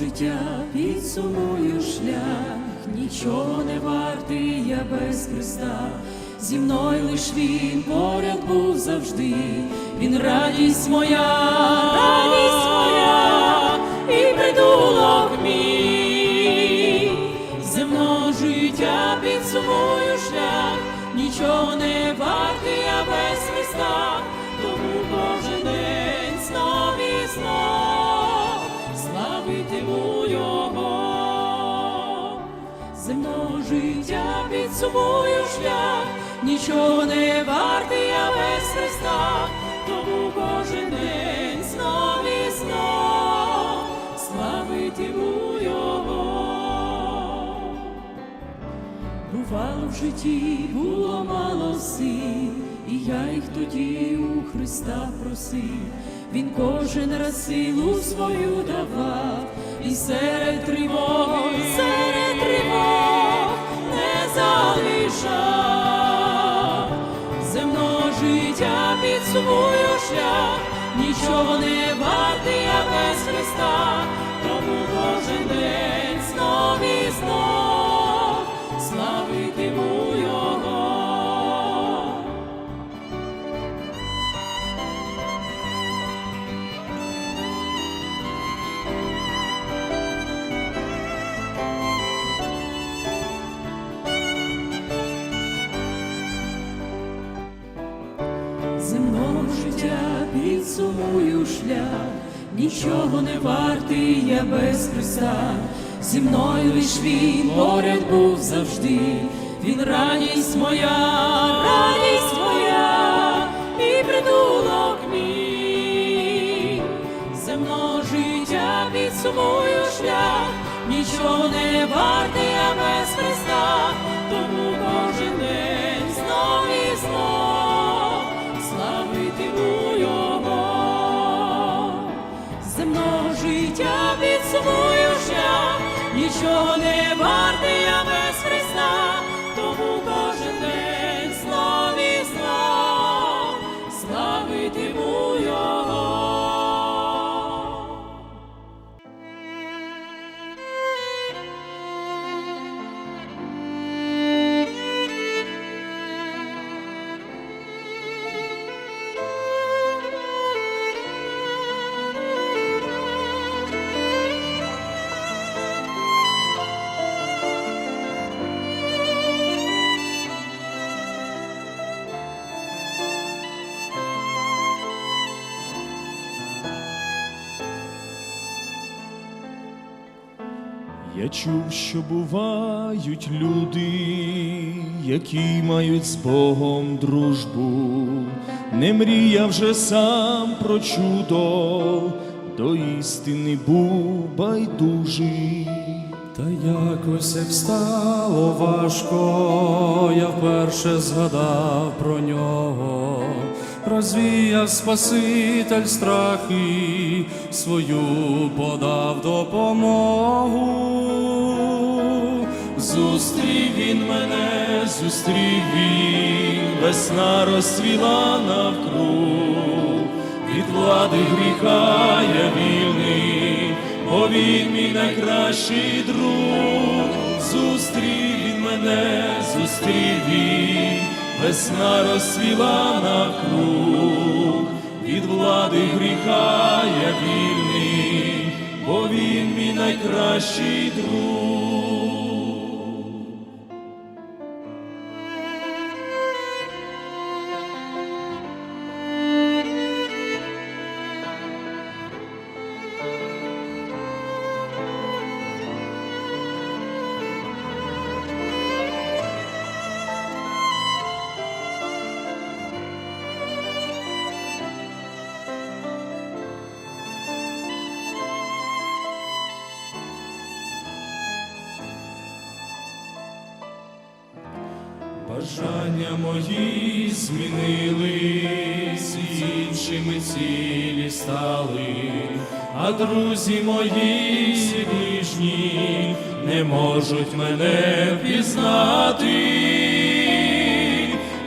Життя підсумую шлях, нічого не вартий я без Христа. Зі мною лиш він поряд був завжди, він радість моя, радість моя, і притулок Життя підсумую шлях, нічого не вартий я без Христа, тому кожен день знов і знов славитиму Його. Бувало в житті, було мало сил, і я їх тоді у Христа просив. Він кожен раз силу свою давав, і серед тривог, серед тривог не залишав. Земного життя підсумую шлях, нічого не варти, я без Христа, тому кожен день знов і знов підсумую шлях, нічого не вартий я без Христа, зі мною лиш він поряд був завжди, він радість моя, радість моя, і притулок мій, земного життя підсумую шлях, нічого не вартий я без Христа, нічого не вартий я без бувають люди, які мають з Богом дружбу, не мріяв вже сам про чудо, до істини був байдужий. Та якось як стало важко, я вперше згадав про нього, розвіяв Спаситель страхи, свою подав допомогу. Зустрів він мене, зустрів він, весна розцвіла навкруг, від влади гріха я вільний, бо він мій найкращий друг. Зустрів він мене, зустрів він, весна розцвіла навкруг, від влади гріха я вільний, бо він мій найкращий друг. Змінились, іншими цілі стали, а друзі мої ближні не можуть мене впізнати.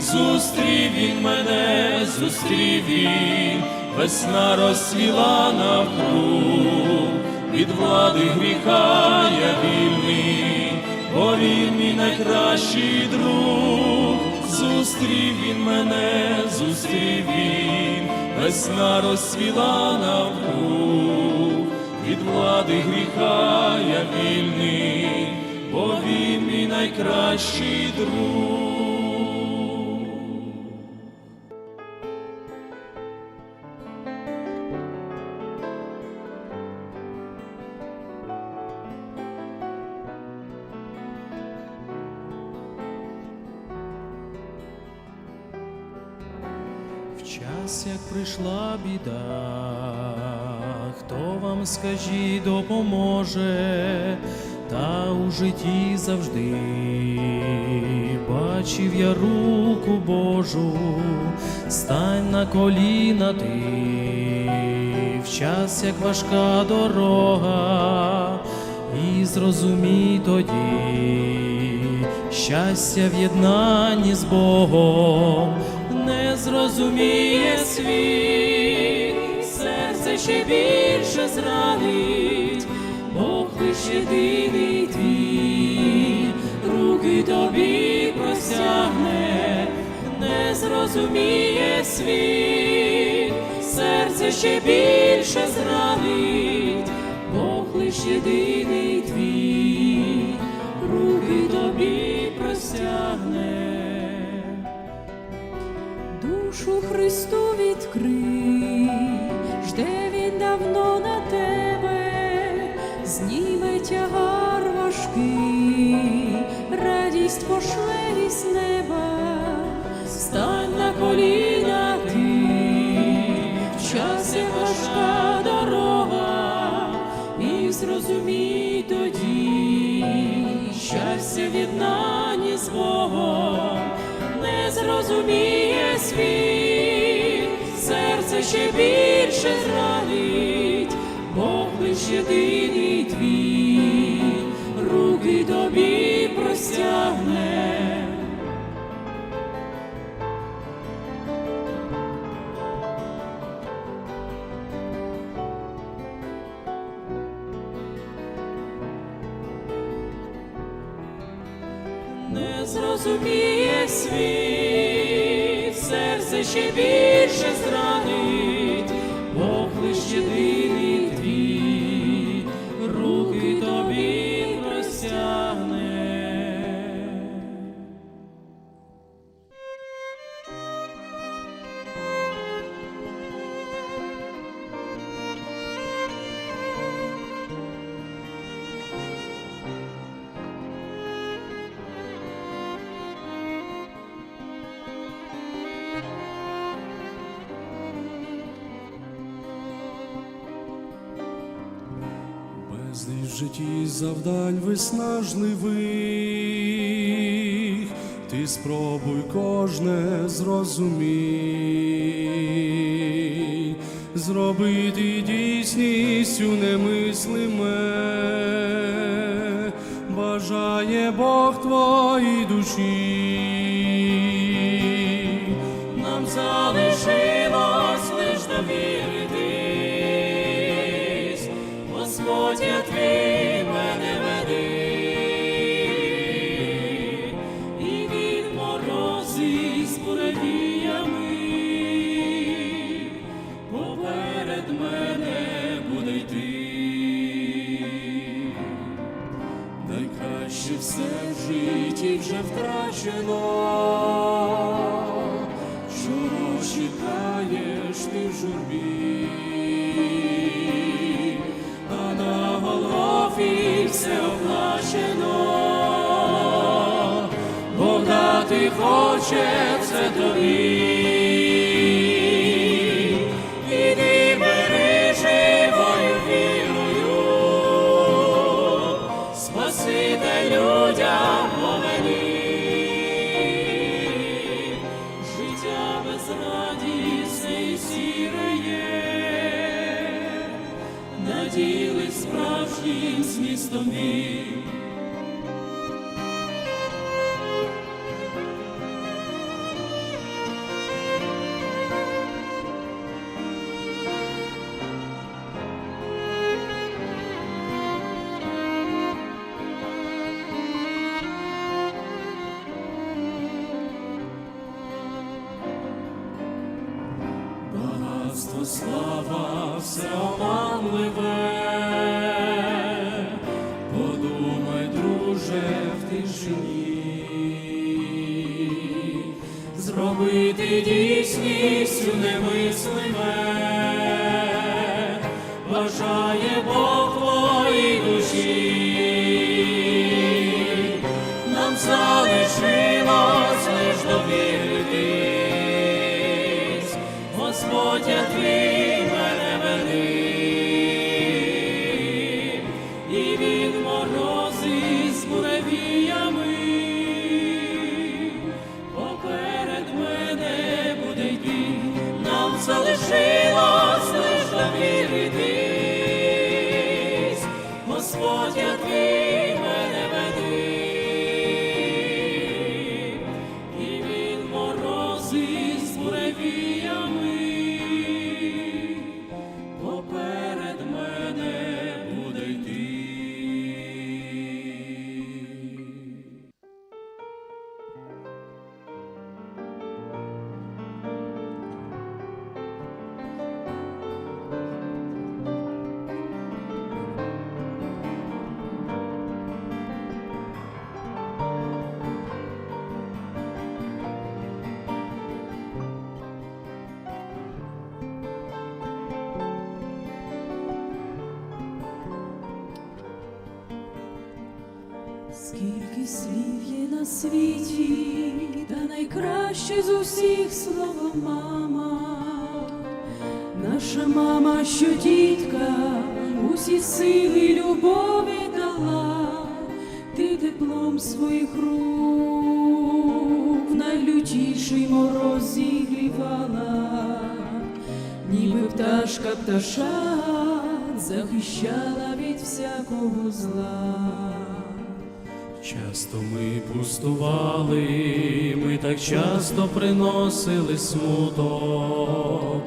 Зустрів він мене, зустрів він, весна розцвіла навкруг, від влади гріха я вільний, бо він мій найкращий друг, зустрів він мене, зустрів він, весна розсвіла навкруг, від влади гріха я вільний, бо він мій найкращий друг. В час, як прийшла біда, хто вам скажіть допоможе, та у житті завжди бачив я руку Божу, стань на коліна ти, в час, як важка дорога, і зрозумій тоді щастя в з Богом зрозуміє світ, серце ще більше зранить, Бог лиш єдиний твій, руки тобі простягне, не зрозуміє світ, серце ще більше зранить, Бог лиш єдиний Христу ще більше зранить, Бог лиш єдиний твій, руки тобі простягне. не зрозуміє світ, серце ще більше Безліч в житті завдань виснажливих, ти спробуй кожне зрозумій, зробити дійсністю немислиме, бажає Бог Найкраще все в житті вже втрачено, чого чекаєш ти в журбі, а на Голгофі все оплачено, Бог дати хоче це тобі. Слів є на світі, та найкраще з усіх слово мама. Наша мама, що дітка, усі сили любові дала, ти теплом своїх рук в найлютіший мороз зігрівала, ніби пташка пташа захищала від всякого зла. Часто ми пустували, ми так часто приносили смуток,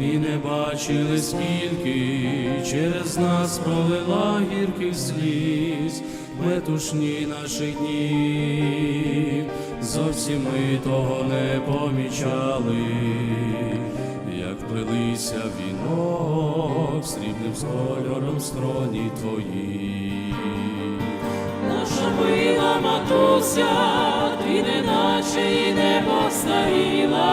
і не бачили, скільки через нас пролила гірких сліз, метушні наші дні, зовсім ми того не помічали, як плелися вінок срібним з кольором строні твої. Мила матуся, ти неначе і не постаріла,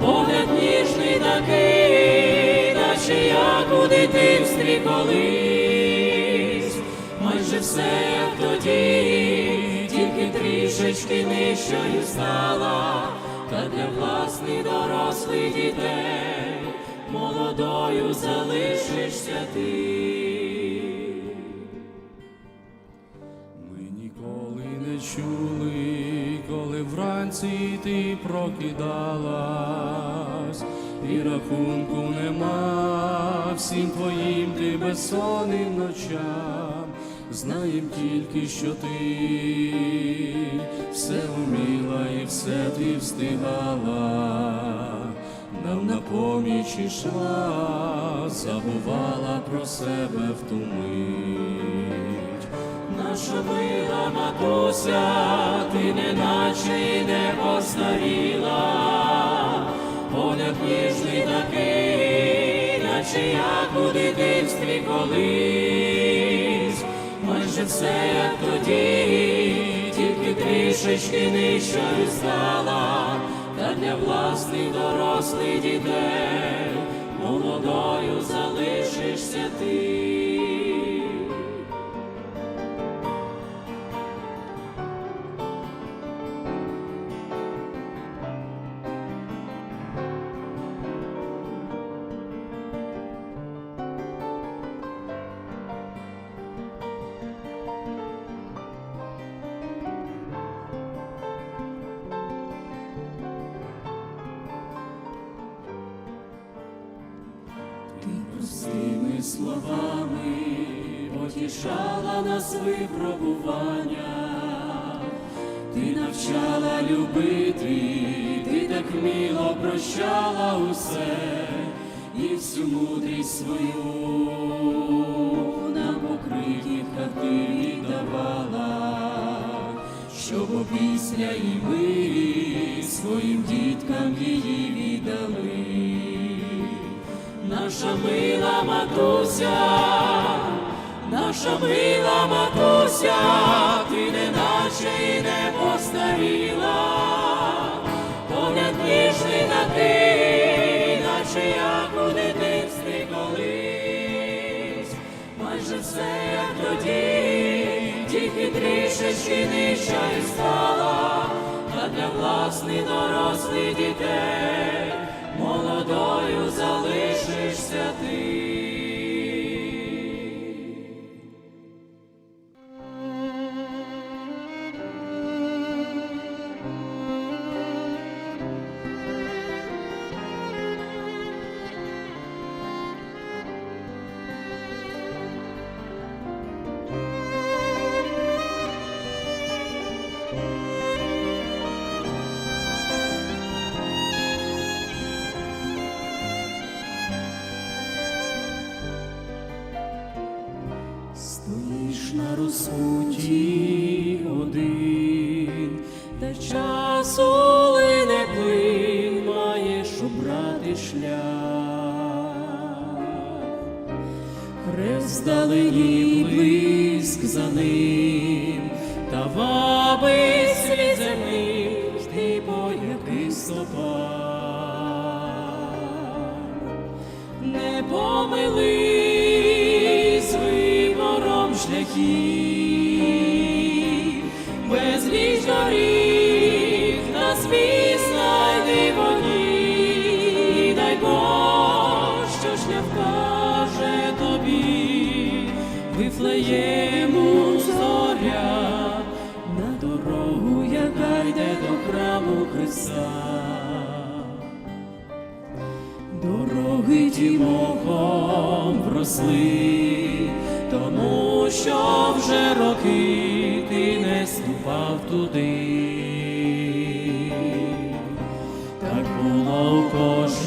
погляд ніжний такий, наче як у дитинстві колись, майже все як тоді, тільки трішечки нижчою стала, та для власних дорослих дітей молодою залишишся ти. Вранці ти прокидалась, і рахунку нема всім твоїм ти безсонним ночам. Знаєм тільки, що ти все вміла і все ти встигала, нам на поміч ішла, забувала про себе в ту мить. Наша мила матуся, ти неначе і не постаріла, погляд ніжний такий, наче як у дитинстві колись, майже все як тоді, тільки трішечки нижчою стала, та для власних дорослих дітей молодою залишишся. Ти навчала нас випробування, ти навчала любити, ти так мило прощала усе і всю мудрість свою нам покриті хати давала, щоб після і ми своїм діткам її віддали, наша мила матуся наша мила матуся, ти не наче і не постаріла, погляд ніжний на ти, наче як у дитинстві колись, майже все як тоді, тільки трішечки нижча і стала, а для власних дорослих дітей молодою залишишся ти. не помились вибором шляхів. росли, тому що вже роки ти не ступав туди, так було кожен.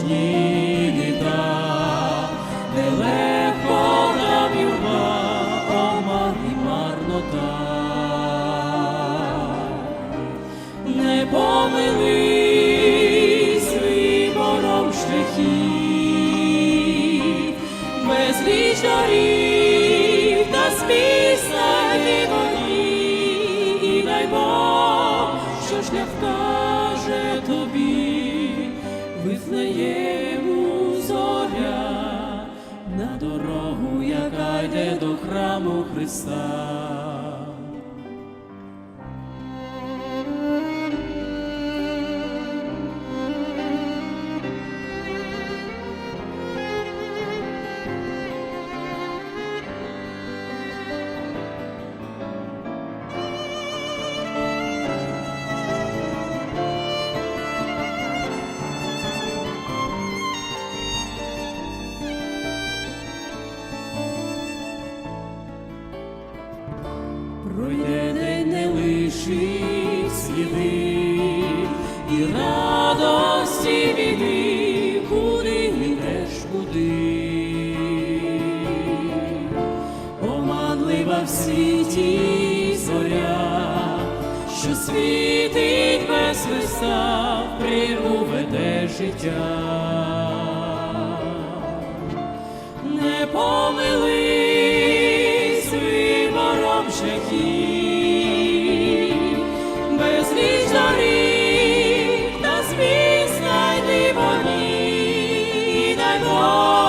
I know.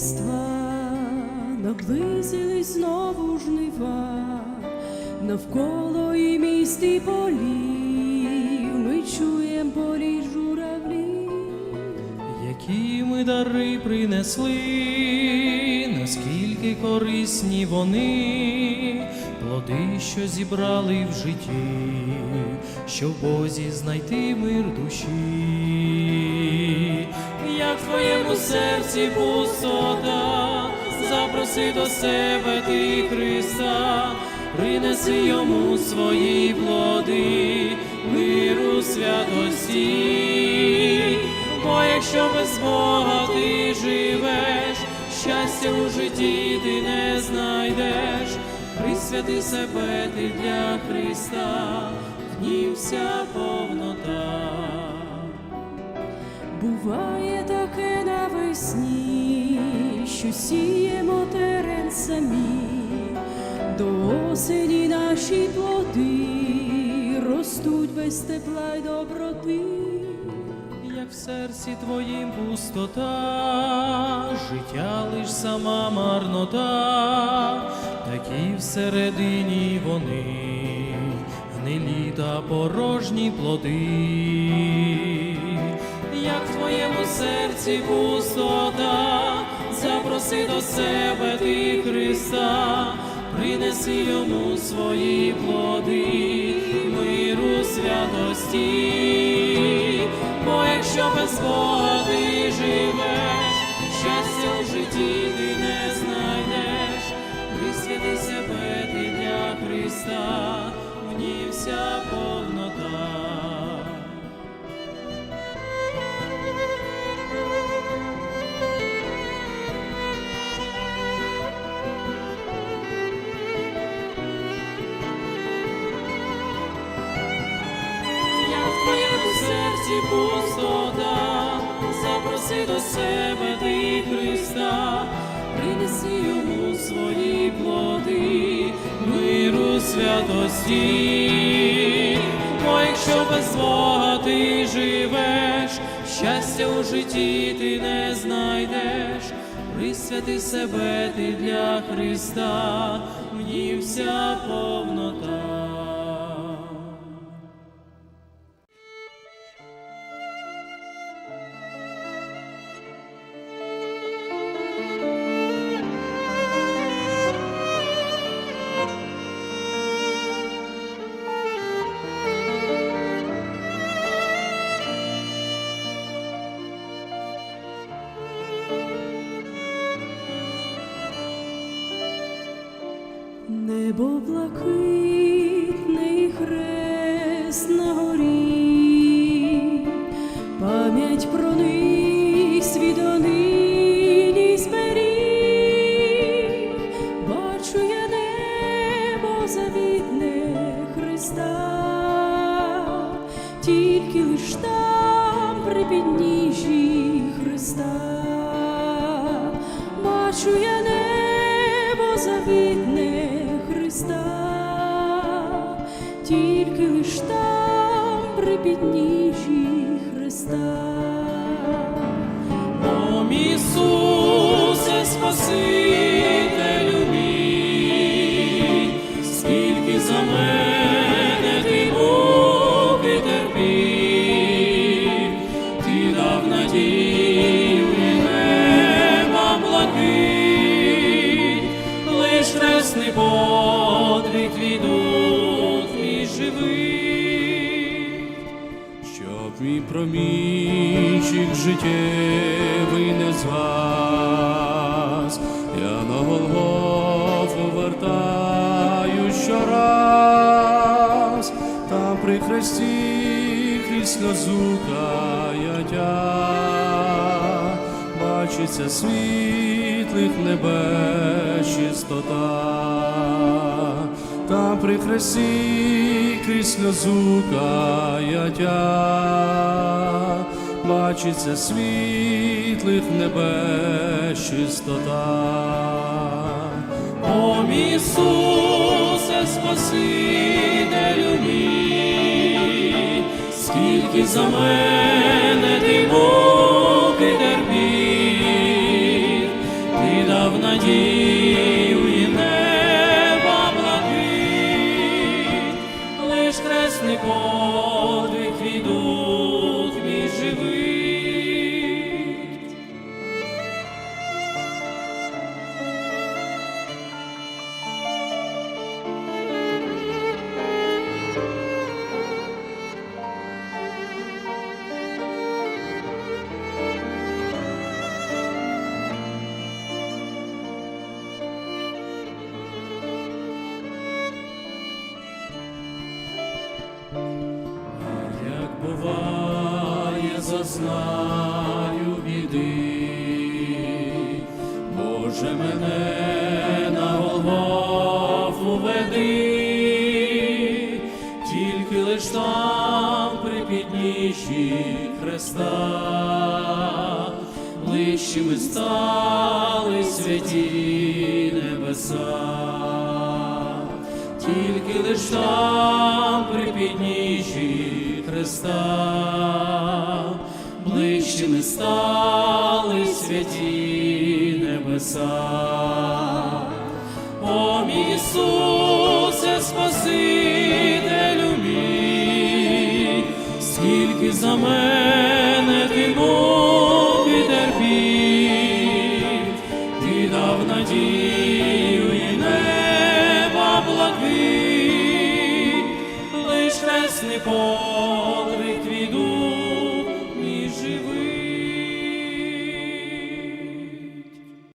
Різдва наблизились знову жнива, навколо і міст і полів. Ми чуємо полі журавлі, які ми дари принесли, наскільки корисні вони, плоди, що зібрали в житті, що в Бозі знайти мир душі як в твоєму серці пустота, запроси до себе ти Христа, принеси йому свої плоди, миру святості. Бо якщо без Бога ти живеш, щастя у житті ти не знайдеш, присвяти себе ти для Христа, в нім сіємо терен самі, до осені наші плоди ростуть без тепла й доброти. Як в серці твоїм пустота, життя лиш сама марнота, такі всередині вони, гнилі та порожні плоди, як в твоєму серці пустота, запроси до себе ти Христа, принеси йому свої плоди, миру святості. Бо якщо без Бога ти живеш, щастя у житті ти не знайдеш, присвяти себе ти для Христа, в ній вся повнота. Серці пустота, запроси до себе ти Христа, принеси йому свої плоди, миру святості. Бо якщо без Бога ти живеш, щастя у житті ти не знайдеш, присвяти себе ти для Христа, в ній вся повнота. Тільки лиш там при підніжжі Христа, бачу я небо завітне Христа, тільки лиш там при підніжжі Христа. О, Ісусе, Спасителю промінчик життєвий не згас, я на Голгофу вертаю щораз, там при хресті крізь сльозу бачиться світлих небес чистота, там при хресті крізь сльозу каяття, бачиться світлих небес чистота. О, Ісусе, скільки за мене ти муки терпів, ти дав надію Христа, ближчими стали святі небеса. Тільки лиш там при підніжжі Христа, ближчими стали святі небеса. О, Ісусе, Спасителю скільки за мене